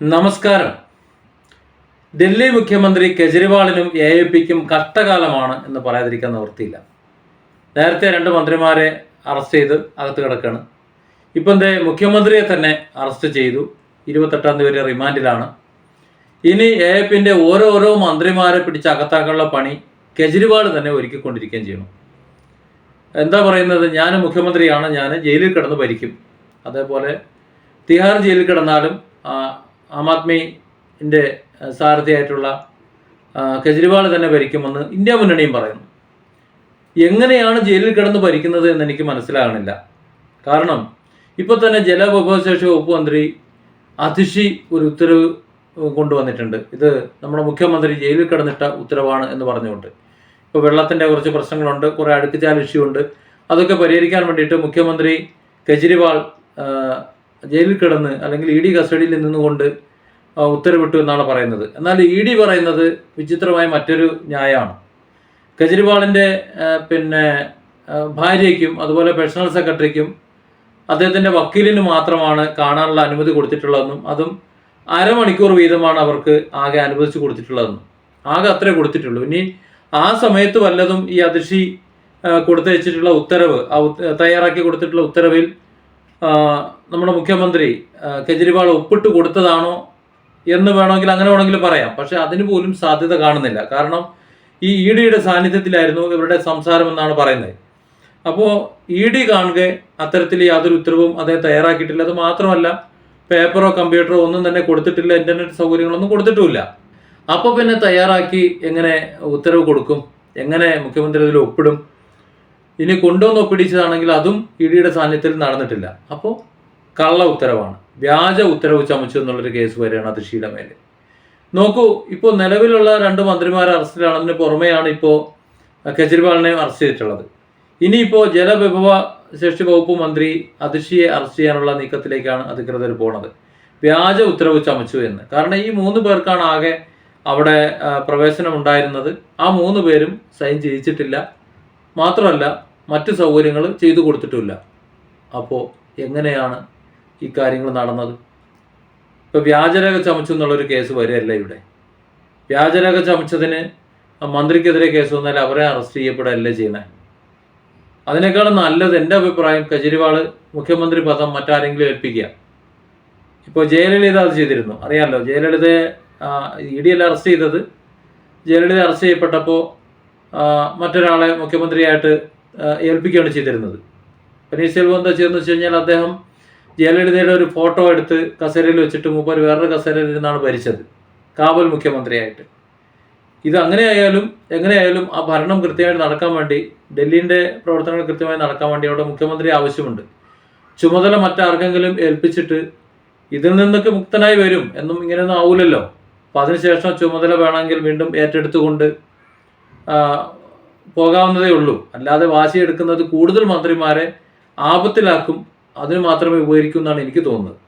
നമസ്കാരം. ഡൽഹി മുഖ്യമന്ത്രി കെജ്രിവാളിനും A A പിക്കും കഷ്ടകാലമാണ് എന്ന് പറയാതിരിക്കാൻ നിവൃത്തിയില്ല. നേരത്തെ രണ്ട് മന്ത്രിമാരെ അറസ്റ്റ് ചെയ്ത് അകത്ത് കിടക്കുകയാണ് ഇപ്പം എന്തേ മുഖ്യമന്ത്രിയെ തന്നെ അറസ്റ്റ് ചെയ്തു. ഇരുപത്തെട്ടാം തീയതി വരെ റിമാൻഡിലാണ്. ഇനി എ എ പിന്റെ ഓരോരോ മന്ത്രിമാരെ പിടിച്ച് അകത്താക്കാനുള്ള പണി കെജ്രിവാൾ തന്നെ ഒരുക്കിക്കൊണ്ടിരിക്കുകയും ചെയ്യണം. എന്താ പറയുന്നത്? ഞാൻ മുഖ്യമന്ത്രിയാണ്. ഞാൻ ജയിലിൽ കിടന്ന് ഭരിക്കും. അതേപോലെ തിഹാർ ജയിലിൽ കിടന്നാലും ആ, ആദ്മിന്റെ സാരഥിയായിട്ടുള്ള കെജ്രിവാൾ തന്നെ ഭരിക്കുമെന്ന് ഇന്ത്യ മുന്നണിയും പറയുന്നു. എങ്ങനെയാണ് ജയിലിൽ കിടന്ന് ഭരിക്കുന്നത് എന്ന് എനിക്ക് മനസ്സിലാകണില്ല. കാരണം ഇപ്പോൾ തന്നെ ജലവിഭവശേഷി വകുപ്പ് മന്ത്രി അതിഷി ഒരു ഉത്തരവ് കൊണ്ടുവന്നിട്ടുണ്ട്. ഇത് നമ്മുടെ മുഖ്യമന്ത്രി ജയിലിൽ കിടന്നിട്ട ഉത്തരവാണ് എന്ന് പറഞ്ഞുകൊണ്ട്. ഇപ്പോൾ വെള്ളത്തിന്റെ കുറച്ച് പ്രശ്നങ്ങളുണ്ട് കുറേ അടുക്കുചാൽ ഇഷ്യൂ ഉണ്ട്. അതൊക്കെ പരിഹരിക്കാൻ വേണ്ടിയിട്ട് മുഖ്യമന്ത്രി കെജ്രിവാൾ ജയിലിൽ കിടന്ന് അല്ലെങ്കിൽ ഇ ഡി കസ്റ്റഡിയിൽ നിന്നുകൊണ്ട് ഉത്തരവിട്ടു എന്നാണ് പറയുന്നത്. എന്നാൽ ഇ ഡി പറയുന്നത് വിചിത്രമായ മറ്റൊരു ന്യായമാണ്. കെജ്രിവാളിന്റെ പിന്നെ ഭാര്യയ്ക്കും അതുപോലെ പേഴ്സണൽ സെക്രട്ടറിക്കും അദ്ദേഹത്തിന്റെ വക്കീലിന് മാത്രമാണ് കാണാനുള്ള അനുമതി കൊടുത്തിട്ടുള്ളതെന്നും അതും അരമണിക്കൂർ വീതമാണ് അവർക്ക് ആകെ അനുവദിച്ച് കൊടുത്തിട്ടുള്ളതെന്നും. ആകെ അത്രേ കൊടുത്തിട്ടുള്ളൂ. ഇനി ആ സമയത്ത് വല്ലതും ഈ കൊടുത്തു കൊടുത്തയച്ചിട്ടുള്ള ഉത്തരവ് തയ്യാറാക്കി കൊടുത്തിട്ടുള്ള ഉത്തരവിൽ നമ്മുടെ മുഖ്യമന്ത്രി കെജ്രിവാൾ ഒപ്പിട്ട് കൊടുത്തതാണോ എന്ന് വേണമെങ്കിൽ അങ്ങനെ വേണമെങ്കിൽ പറയാം. പക്ഷെ അതിന് പോലും സാധ്യത കാണുന്നില്ല. കാരണം ഈ ഇ ഡിയുടെ സാന്നിധ്യത്തിലായിരുന്നു ഇവരുടെ സംസാരം എന്നാണ് പറയുന്നത്. അപ്പോൾ ഇ ഡി കാണുക അത്തരത്തിൽ യാതൊരു ഉത്തരവും അദ്ദേഹം തയ്യാറാക്കിയിട്ടില്ല. അത് മാത്രമല്ല പേപ്പറോ കമ്പ്യൂട്ടറോ ഒന്നും തന്നെ കൊടുത്തിട്ടില്ല. ഇന്റർനെറ്റ് സൗകര്യങ്ങളൊന്നും കൊടുത്തിട്ടുമില്ല. അപ്പോൾ പിന്നെ തയ്യാറാക്കി എങ്ങനെ ഉത്തരവ് കൊടുക്കും? എങ്ങനെ മുഖ്യമന്ത്രി അതിൽ ഒപ്പിടും? ഇനി കൊണ്ടുവന്ന് ഒപ്പിടിച്ചതാണെങ്കിൽ അതും ഇ ഡിയുടെ സാന്നിധ്യത്തിൽ നടന്നിട്ടില്ല. അപ്പോൾ കള്ള ഉത്തരവാണ്. വ്യാജ ഉത്തരവ് ചമച്ചു എന്നുള്ളൊരു കേസ് വരെയാണ് അതിഷിയുടെ മേലെ. നോക്കൂ ഇപ്പോൾ നിലവിലുള്ള രണ്ട് മന്ത്രിമാർ അറസ്റ്റിലാണ് അതിന് പുറമെയാണ് ഇപ്പോൾ കെജ്രിവാളിനെ അറസ്റ്റ് ചെയ്തിട്ടുള്ളത്. ഇനിയിപ്പോൾ ജലവിഭവ ശേഷി വകുപ്പ് മന്ത്രി അതിഷിയെ അറസ്റ്റ് ചെയ്യാനുള്ള നീക്കത്തിലേക്കാണ് അധികൃതർ പോണത്. വ്യാജ ഉത്തരവ് ചമച്ചു എന്ന്. കാരണം ഈ മൂന്ന് പേർക്കാണ് ആകെ അവിടെ പ്രവേശനം ഉണ്ടായിരുന്നത് ആ മൂന്ന് പേരും സൈൻ ചെയ്യിച്ചിട്ടില്ല. മാത്രമല്ല മറ്റു സൗകര്യങ്ങൾ ചെയ്തു കൊടുത്തിട്ടില്ല അപ്പോൾ എങ്ങനെയാണ് ഈ കാര്യങ്ങൾ നടന്നത്? ഇപ്പോൾ വ്യാജരേഖ ചമച്ചു എന്നുള്ളൊരു കേസ് വരികയല്ല ഇവിടെ. വ്യാജരേഖ ചമച്ചതിന് മന്ത്രിക്കെതിരെ കേസ് വന്നാൽ അവരെ അറസ്റ്റ് ചെയ്യപ്പെടുകയല്ലേ ചെയ്യണേ അതിനേക്കാളും നല്ലത് എന്റെ അഭിപ്രായം കെജ്രിവാൾ മുഖ്യമന്ത്രി പദം മറ്റാരെങ്കിലും ഏൽപ്പിക്കുക. ഇപ്പോൾ ജയലളിത അത് ചെയ്തിരുന്നു. അറിയാമല്ലോ ജയലളിതയെ ഇ ഡി എല്ലാം അറസ്റ്റ് ചെയ്തത്? ജയലളിത അറസ്റ്റ് ചെയ്യപ്പെട്ടപ്പോൾ മറ്റൊരാളെ മുഖ്യമന്ത്രിയായിട്ട് ഏൽപ്പിക്കുകയാണ് ചെയ്തിരുന്നത്. പനീർ സെൽവം എന്താ ചെയ്തെന്ന് വെച്ച് കഴിഞ്ഞാൽ അദ്ദേഹം ജയലളിതയുടെ ഒരു ഫോട്ടോ എടുത്ത് കസേരയിൽ വെച്ചിട്ട് മൂപ്പർ വേറൊരു കസേരയിൽ ഇരുന്നാണ് ഭരിച്ചത്. കാബൽ മുഖ്യമന്ത്രിയായിട്ട്. ഇത് അങ്ങനെയായാലും എങ്ങനെയായാലും ആ ഭരണം കൃത്യമായിട്ട് നടക്കാൻ വേണ്ടി ഡൽഹിന്റെ പ്രവർത്തനങ്ങൾ കൃത്യമായി നടക്കാൻ വേണ്ടി അവിടെ മുഖ്യമന്ത്രി ആവശ്യമുണ്ട്. ചുമതല മറ്റാർക്കെങ്കിലും ഏൽപ്പിച്ചിട്ട് ഇതിൽ നിന്നൊക്കെ മുക്തനായി വരും എന്നും ഇങ്ങനെയൊന്നും ആവൂലല്ലോ. അപ്പം അതിനുശേഷം ചുമതല വേണമെങ്കിൽ വീണ്ടും ഏറ്റെടുത്തുകൊണ്ട് പോകാവുന്നതേ ഉള്ളൂ. അല്ലാതെ വാശിയെടുക്കുന്നത് കൂടുതൽ മന്ത്രിമാരെ ആപത്തിലാക്കും. അതിന് മാത്രമേ ഉപകരിക്കൂ എന്നാണ് എനിക്ക് തോന്നുന്നത്.